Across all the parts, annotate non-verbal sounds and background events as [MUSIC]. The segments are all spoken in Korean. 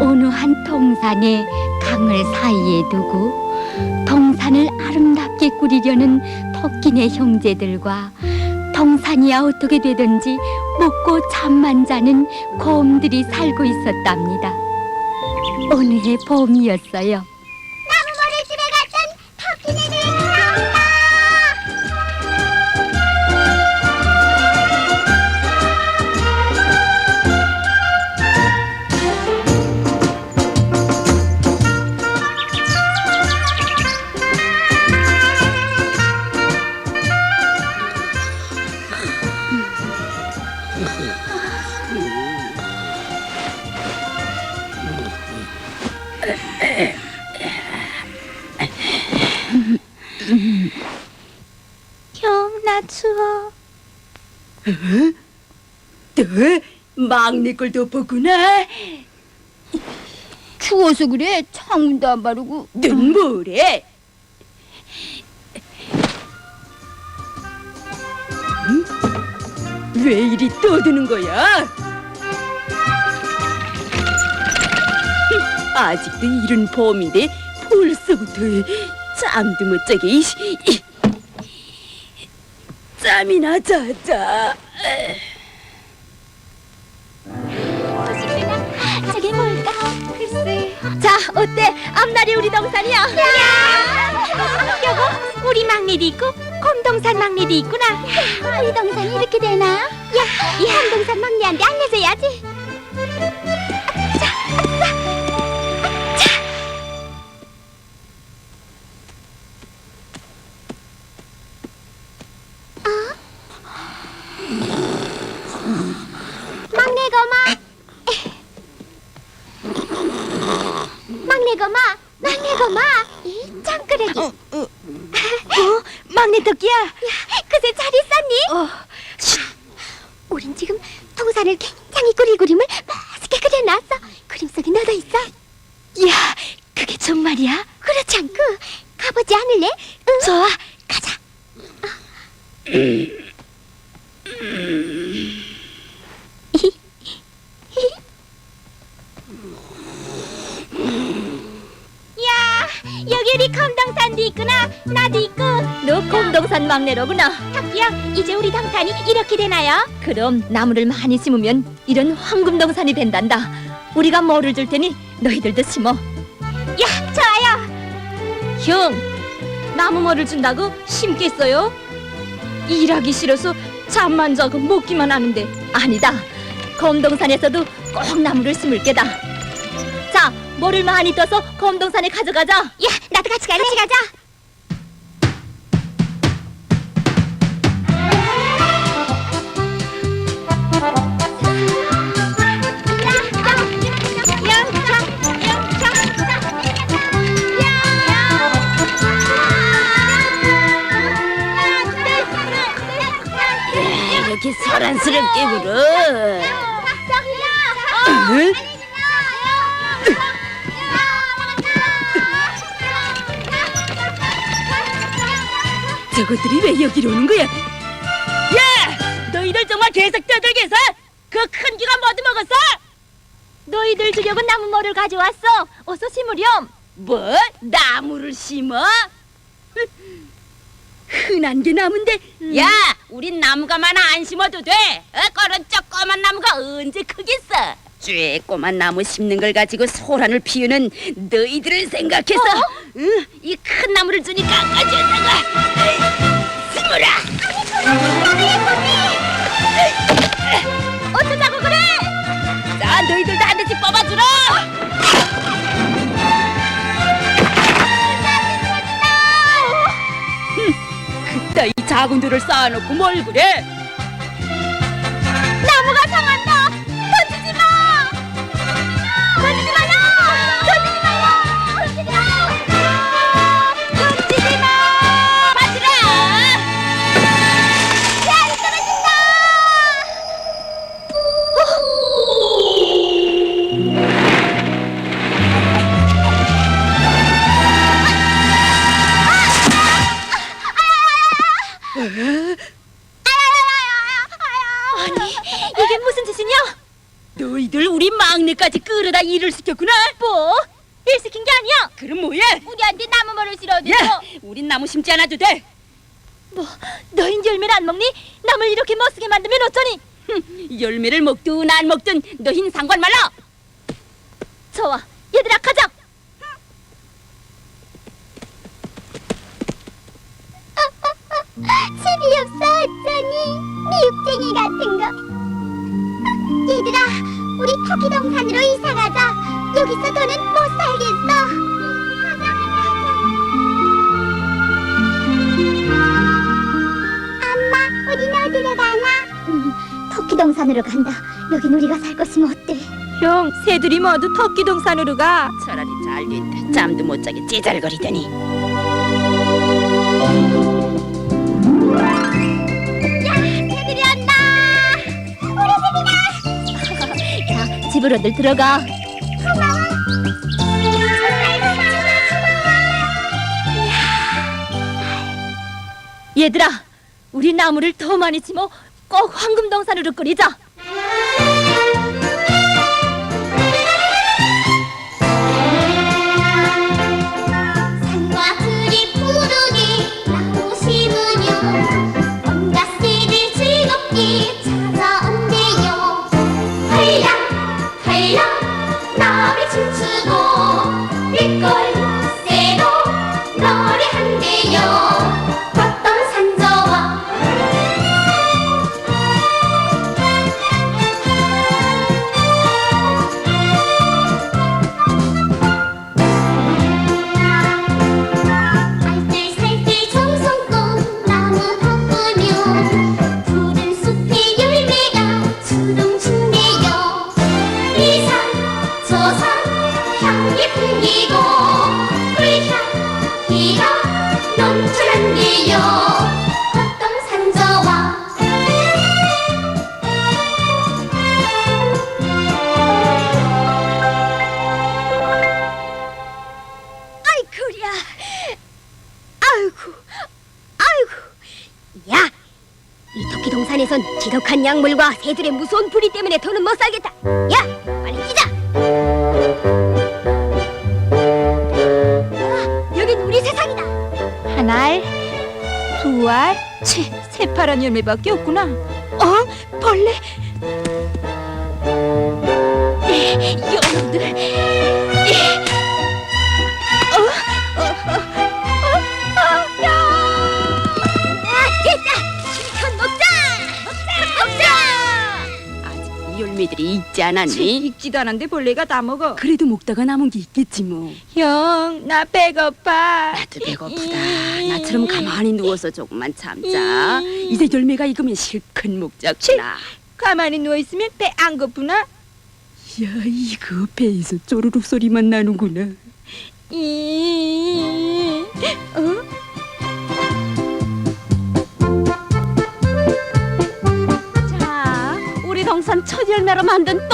어느 한 동산에 강을 사이에 두고 동산을 아름답게 꾸리려는 토끼네 형제들과 동산이 어떻게 되든지 먹고 잠만 자는 곰들이 살고 있었답니다. 어느 해 봄이었어요. 막내 걸 덮었구나. 추워서 그래. 창문도 안 바르고. 넌 뭐래? 응? 왜 이리 떠드는 거야? 흠, 아직도 이른 봄인데 벌써부터 잠도 못 자게 이씨. 이- 짬이나 자자. 어때? 앞날이 우리 동산이야. 여보, 우리 막내도 있고 곰동산 막내도 있구나. 우리 동산이 이렇게 되나? 야, 이 한동산 막내한테 알려줘야지. 막내 토끼야. 그새 잘 있었니? 어, 우린 지금 동산을 굉장히 꾸릴 그림을 맛있게 그려놨어. 그림 속에 너도 있어. 야, 그게 정말이야? 그렇지 않고 가보지 않을래? 응. 좋아. 가자. 야, 여기 우리 곰동산도 있구나. 나도 있고. 너 곰동산 막내로구나. 토끼야, 이제 우리 동산이 이렇게 되나요? 그럼 나무를 많이 심으면 이런 황금동산이 된단다. 우리가 뭐를 줄 테니 너희들도 심어. 야, 좋아요. 형, 나무 뭐를 준다고 심겠어요? 일하기 싫어서 잠만 자고 먹기만 하는데 아니다. 검동산에서도 꼭 나무를 심을 게다. 자, 뭐를 많이 떠서 검동산에 가져가자. 야, 나도 같이 갈래? 같이 가자. 이렇게 소란스럽게 굴어. 저것들이 왜 여기로 오는 거야? 야! 너희들 정말 계속 떠들게 해서 그 큰 귀가 뭐도 먹었어? 너희들 주려고 나무 뭐를 가져왔어. 어서 심으렴. 뭐? 나무를 심어? 흔한 게 나무인데 야! 우린 나무가만 안 심어도 돼 어? 그런 조그만 나무가 언제 크겠어 쬐꼬만 나무 심는 걸 가지고 소란을 피우는 너희들을 생각해서 응? 이 큰 나무를 주니까 가져다가 심으라 어쩌자고 그래? 자 너희들도 한 대씩 뽑아주라 그따위 자군들을 쌓아놓고 뭘 그래 나무가 상한 나무 심지 않아도 돼. 뭐? 너흰 열매를 안 먹니? 남을 이렇게 멋쓰게 만들면 어쩌니? 흠, 열매를 먹든 안 먹든 너흰 상관 말라. 저와 얘들아 가자. [LAUGHS] 집이 없어 어쩌니 미육쟁이 같은 거 얘들아 우리 토끼동산으로 이사가자 여기서 더는 못 살겠어 우린 어디로 가나? 음, 토끼동산으로 간다 여긴 우리가 살 것이면 어때? 형, 새들이 모두 토끼 동산으로 가. 차라리 잘 됐다. 잠도 못 자게 찌잘거리더니. 새들이 온다 우리 집이다 자, 집으로들 들어가. 얘들아, 우리 나무를 더 많이 심어 꼭 황금 동산으로 끓이자. 약물과 새들의 무서운 부리 때문에 더는 못 살겠다 야! 빨리 뛰자! 우와, 여긴 우리 세상이다 한 알, 두 알, 채, 새파란 열매밖에 없구나. 어? 벌레? 에, 여러분들. 열매들이 있지 채, 않았니? 익지도 않은데 벌레가 다 먹어. 그래도 먹다가 남은 게 있겠지 뭐. 형, 나 배고파. 나도 배고프다. 나처럼 가만히 누워서 조금만 참자. 이제 열매가 익으면 실컷 먹자꾸나. 가만히 누워 있으면 배 안 고프나? 야, 이거 배에서 쪼르륵 소리만 나는구나. 이, 어? 우리 동산 첫 열매로 만든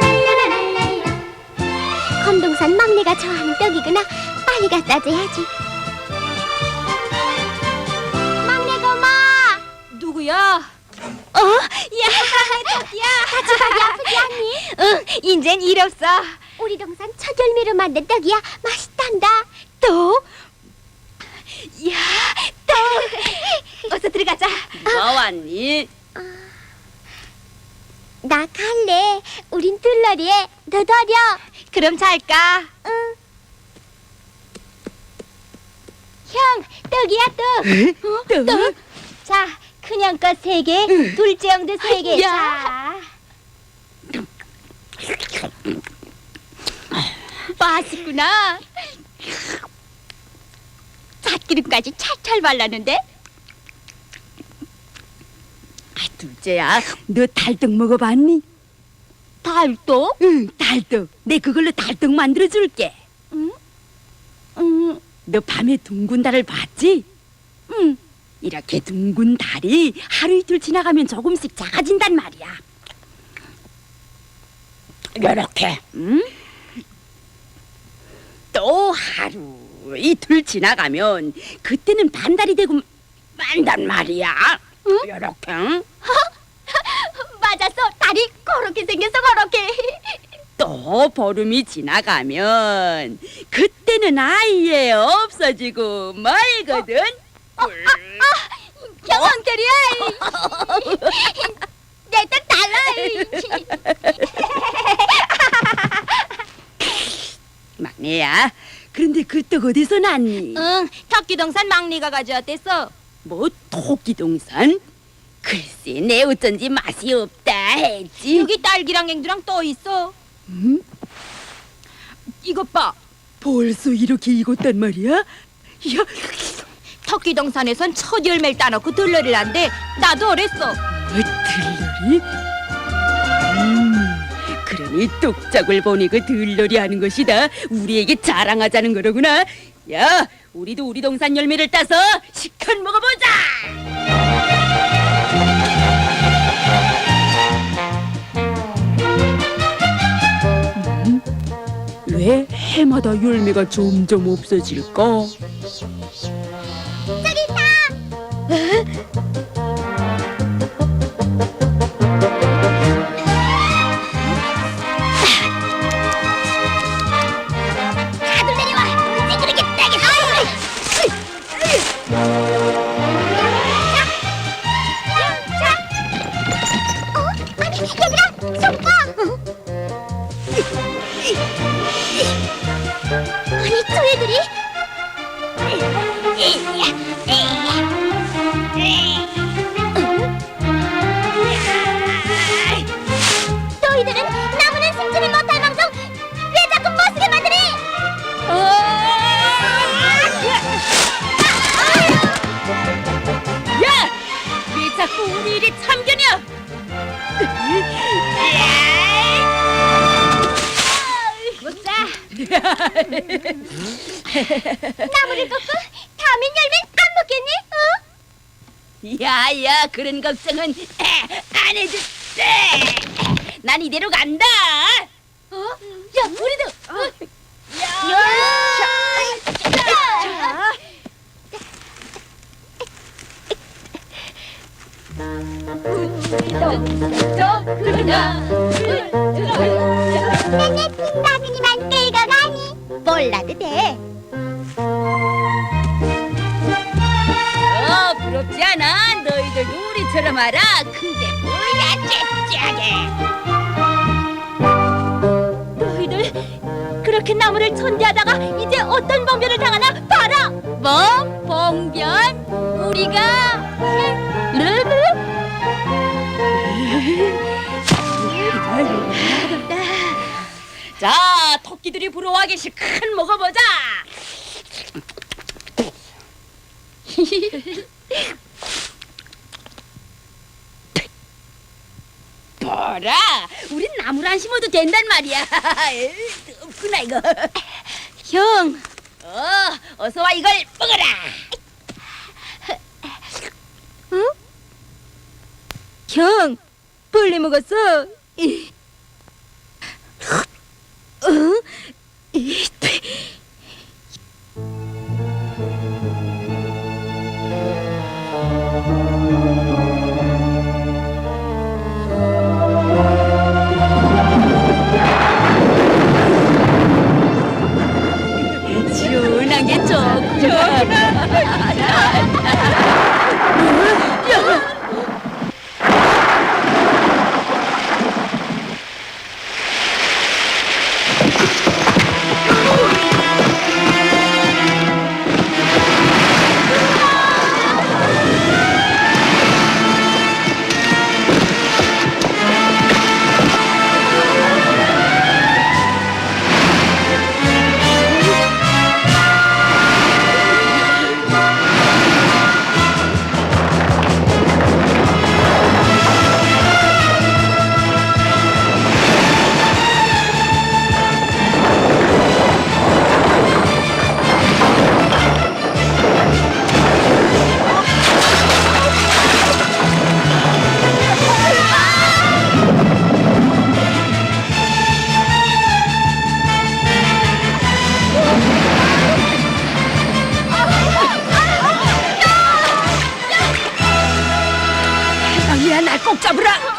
랄라라랄랄라 검동산 막내가 좋아하는 떡이구나 빨리 갖다 줘야지 막내 고마 누구야? 어? 야, [LAUGHS] 떡이야. 같이 가기 아프지 않니? 응, 인젠 일 없어. 우리 동산 첫 열매로 만든 떡이야 맛있단다 또? 야, 떡. 어서 들어가자. 뭐 왔니? 나 갈래 우린 둘러리에 너도 어려 그럼 잘까? 응. 형, 떡이야 떡. 또? 떡? 자, 큰형 거 세 개, 둘째 형도 세 개. 야. 자, 맛있구나. 잣기름까지 찰찰 발랐는데? 아, 둘째야, 너 달떡 먹어봤니? 달도? 응, 달떡. 내 그걸로 달떡 만들어 줄게. 응. 너 밤에 둥근 달을 봤지? 응. 이렇게 둥근 달이 하루 이틀 지나가면 조금씩 작아진단 말이야. 이렇게. 응? 또 하루, 이틀 지나가면 그때는 반달이 되고 만단 말이야. 요렇게. 응? [LAUGHS] 맞았어. 다리 그렇게 생겨서 그렇게. 또 보름이 지나가면 그때는 아예 없어지고 말거든. 경황들이야. 내뜻 달라. [LAUGHS] 막내야. 그런데 그 떡 어디서 났니? 응, 터키동산 막내가 가져왔댔어. 뭐 토끼 동산? 글쎄 내 어쩐지 맛이 없다 했지. 여기 딸기랑 앵두랑 또 있어. 음? 이것 봐. 벌써 이렇게 익었단 말이야? 야, 터키동산에선 첫 열매를 따놓고 들러리를 한대. 나도 어랬어. 어, 들러리? 음, 그러니 뚝짝을 보니 그 들러리 하는 것이다. 우리에게 자랑하자는 거로구나. 야, 우리도 우리 동산 열매를 따서 시큰 먹어보자. 음, 왜 해마다 열매가 점점 없어질까? [LAUGHS] 나무를 꺾고 다음엔 열매 안 먹겠니? 어? 야야 그런 걱정은 에, 안 해도 돼. 난 이대로 간다. 어? 야, 우리도. 어? 야, 야! 맨날 빈다빈이만 읽어가니 몰라도 돼 우리처럼 알아. 큰게 뭐야 째째하게. 너희들 그렇게 나무를 천대하다가 이제 어떤 봉변을 당하나 봐라. 뭐? 봉변? 우리가? [LAUGHS] 자 토끼들이 부러워하기 실큰 먹어보자. [LAUGHS] 봐라, 우린 나무를 안 심어도 된단 말이야. [LAUGHS] 없구나 이거. 형, 어, 어서 와 이걸 먹어라. 형, 벌레 먹었어. 이. 어? 이, 시 원 한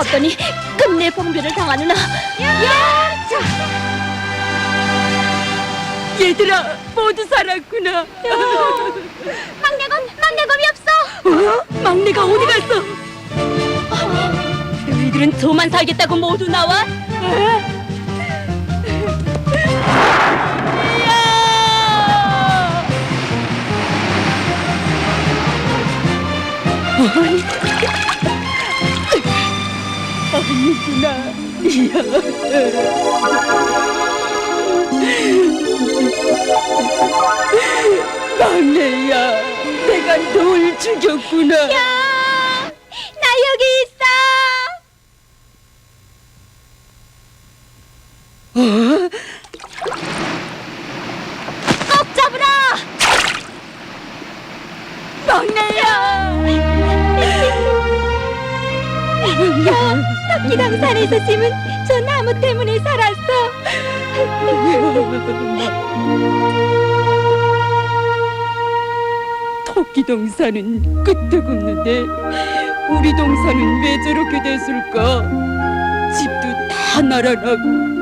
뻗더니 끝내 봉변을 당하느나 야! 자! 얘들아 모두 살았구나. 막내검! 막내검이 없어! 어? 막내가 어디 갔어? 너희들은 저만 살겠다고 모두 나와? 아 니구나. 막내야, 내가 널 죽였구나. 나 여기 있어! 꼭 잡으라! 막내 토끼 당산에서 심은 저 나무 때문에 살았어. 토끼 동산은 끄떡없는데 우리 동산은 왜 저렇게 됐을까? 집도 다 날아나고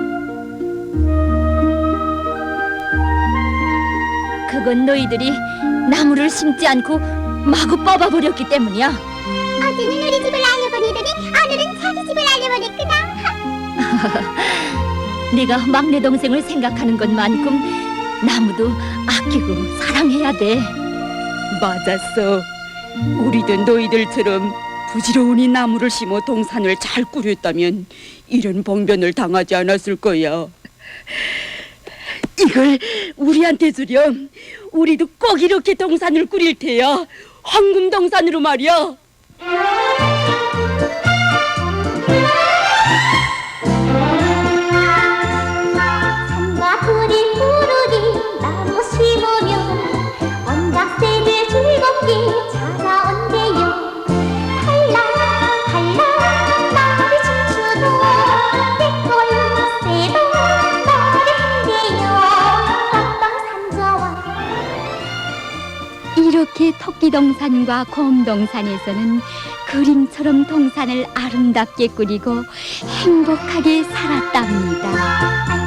그건 너희들이 나무를 심지 않고 마구 뽑아버렸기 때문이야. 어제는 우리 집을 알려보내더니 오늘은 자기 집을 알려보냈구나. 네가 막내 동생을 생각하는 것만큼 나무도 아끼고 사랑해야 돼. 맞았어. 우리도 너희들처럼 부지런히 나무를 심어 동산을 잘 꾸렸다면 이런 봉변을 당하지 않았을 거야. 이걸 우리한테 주렴. 우리도 꼭 이렇게 동산을 꾸릴 테야. 황금 동산으로 말이야. 토끼동산과 곰동산에서는 그림처럼 동산을 아름답게 꾸리고 행복하게 살았답니다.